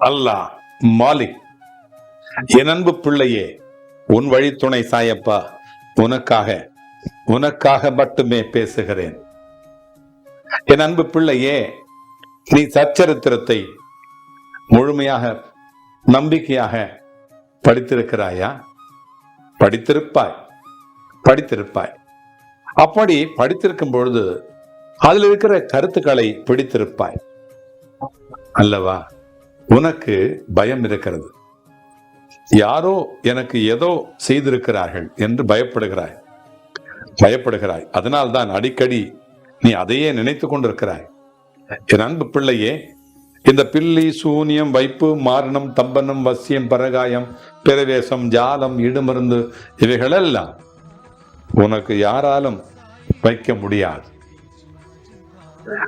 அல்லாஹ் மாலிக் என் அன்பு பிள்ளையே உன் வழித்துணை சாயப்பா உனக்காக உனக்காக மட்டுமே பேசுகிறேன். என் அன்பு பிள்ளையே நீ சச்சரித்திரத்தை முழுமையாக நம்பிக்கையாக படித்திருக்கிறாயா? படித்திருப்பாய் படித்திருப்பாய். அப்படி படித்திருக்கும் பொழுது அதில் இருக்கிற கருத்துக்களை பிடித்திருப்பாய். அல்லவா? உனக்கு பயம் இருக்கிறது. யாரோ எனக்கு ஏதோ செய்திருக்கிறார்கள் என்று பயப்படுகிறாய். பயப்படுகிறாய். அதனால்தான் அடிக்கடி நீ அதையே நினைத்து கொண்டிருக்கிறாய். என் அன்பு பிள்ளையே இந்த பில்லி சூனியம் வைப்பு மாரணம் தம்பனம் வசியம் பரகாயம் பிரவேசம் ஜாலம் இடுமருந்து இவைகளெல்லாம் உனக்கு யாராலும் வைக்க முடியாது.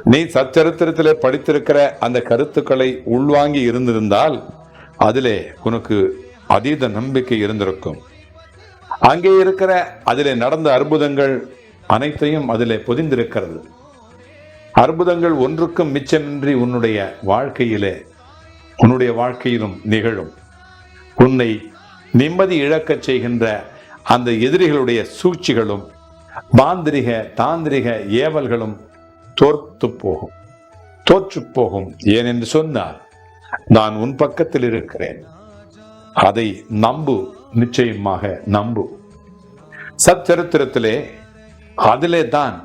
நீ சச்சரித்திரத்திலே படித்திருக்கிற அந்த கருத்துக்களை உள்வாங்கி இருந்திருந்தால் அதிலே உனக்கு அதீத நம்பிக்கை இருந்திருக்கும். அங்கே இருக்கிற அதிலே நடந்த அற்புதங்கள் அனைத்தையும் அதிலே பொதிந்திருக்கிறது. அற்புதங்கள் ஒன்றுக்கும் மிச்சமின்றி உன்னுடைய வாழ்க்கையிலே உன்னுடைய வாழ்க்கையிலும் நிகழும். உன்னை நிம்மதி இழக்கச் செய்கின்ற அந்த எதிரிகளுடைய சூழ்ச்சிகளும் மாந்திரிக தாந்திரிக ஏவல்களும் தோற்று போகும் தோற்று போகும் ஏனென்று சொன்னால் நான் உன் பக்கத்தில் இருக்கிறேன். அதை நம்பு நிச்சயமாக நம்பு. சச்சரித்திரத்திலே அதிலே தான்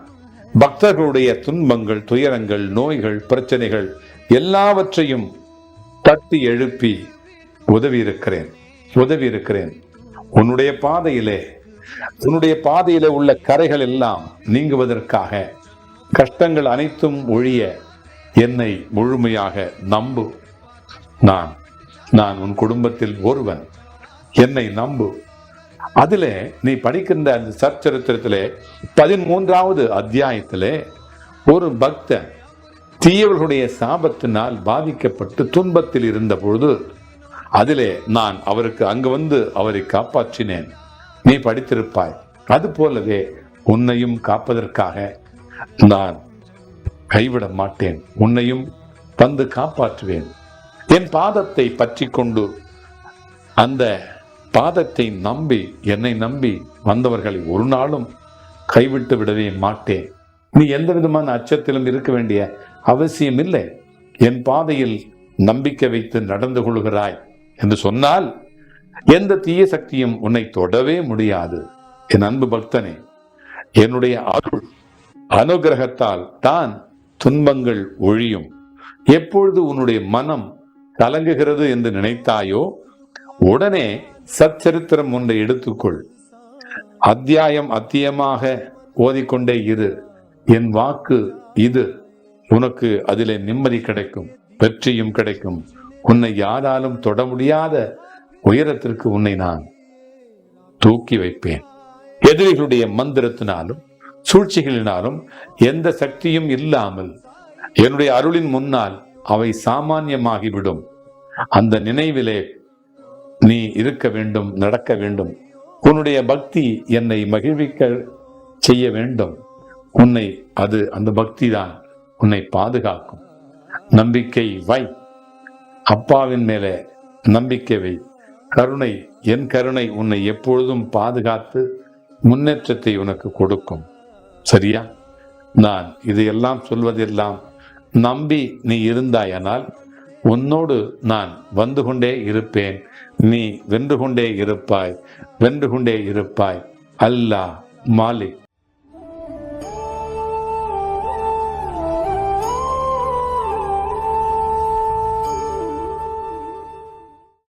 பக்தர்களுடைய துன்பங்கள் துயரங்கள் நோய்கள் பிரச்சனைகள் எல்லாவற்றையும் தட்டி எழுப்பி உதவி இருக்கிறேன் உதவி இருக்கிறேன் உன்னுடைய பாதையிலே உன்னுடைய பாதையிலே உள்ள கரைகள் எல்லாம் நீங்குவதற்காக கஷ்டங்கள் அனைத்தும் ஒழிய என்னை முழுமையாக நம்பு. நான் நான் உன் குடும்பத்தில் ஒருவன். என்னை நம்பு. அதிலே நீ படிக்கின்ற அந்த சச்சரித்திரத்திலே பதிமூன்றாவது அத்தியாயத்திலே ஒரு பக்தன் தீயவர்களுடைய சாபத்தினால் பாதிக்கப்பட்டு துன்பத்தில் இருந்த பொழுது அதிலே நான் அவருக்கு அங்கு வந்து அவரை காப்பாற்றினேன். நீ படித்திருப்பாய். அது போலவே உன்னையும் காப்பதற்காக நான் கைவிட மாட்டேன். உன்னையும் வந்து காப்பாற்றுவேன். என் பாதத்தை பற்றி கொண்டு அந்த பாதத்தை நம்பி என்னை நம்பி வந்தவர்களை ஒரு நாளும் கைவிட்டு விடவே மாட்டேன். நீ எந்த விதமான அச்சத்திலும் இருக்க வேண்டிய அவசியம் இல்லை என் பாதையில் நம்பிக்கை வைத்து நடந்து கொள்கிறாய் என்று சொன்னால் எந்த தீய சக்தியும் உன்னை தொடவே முடியாது. என் அன்பு பக்தனே என்னுடைய அருள் அனுகிரகத்தால் தான் துன்பங்கள் ஒழியும். எப்பொழுது உன்னுடைய மனம் கலங்குகிறது என்று நினைத்தாயோ உடனே சச்சரித்திரம் ஒன்றை எடுத்துக்கொள். அத்தியாயம் அத்தியமாக ஓதிக்கொண்டே இரு. என் வாக்கு இது. உனக்கு அதிலே நிம்மதி கிடைக்கும் வெற்றியும் கிடைக்கும். உன்னை யாராலும் தொட முடியாத உயரத்திற்கு உன்னை நான் தூக்கி வைப்பேன். எதிரிகளுடைய மந்திரத்தினாலும் சூழ்ச்சிகளினாலும் எந்த சக்தியும் இல்லாமல் என்னுடைய அருளின் முன்னால் அவை சாமானியமாகிவிடும். அந்த நினைவிலே நீ இருக்க வேண்டும் நடக்க வேண்டும். உன்னுடைய பக்தி என்னை மகிழ்விக்க செய்ய வேண்டும். உன்னை அது அந்த பக்தி தான் உன்னை பாதுகாக்கும். நம்பிக்கை வை. அப்பாவின் மேலே நம்பிக்கை வை. கருணை என் கருணை உன்னை எப்பொழுதும் பாதுகாத்து முன்னேற்றத்தை உனக்கு கொடுக்கும். சரியா? நான் இதையெல்லாம் சொல்வதெல்லாம் நம்பி நீ இருந்தாயானால் உன்னோடு நான் வந்து கொண்டே இருப்பேன். நீ வென்று கொண்டே இருப்பாய் வென்று கொண்டே இருப்பாய். அல்லாஹ் மாலிக்.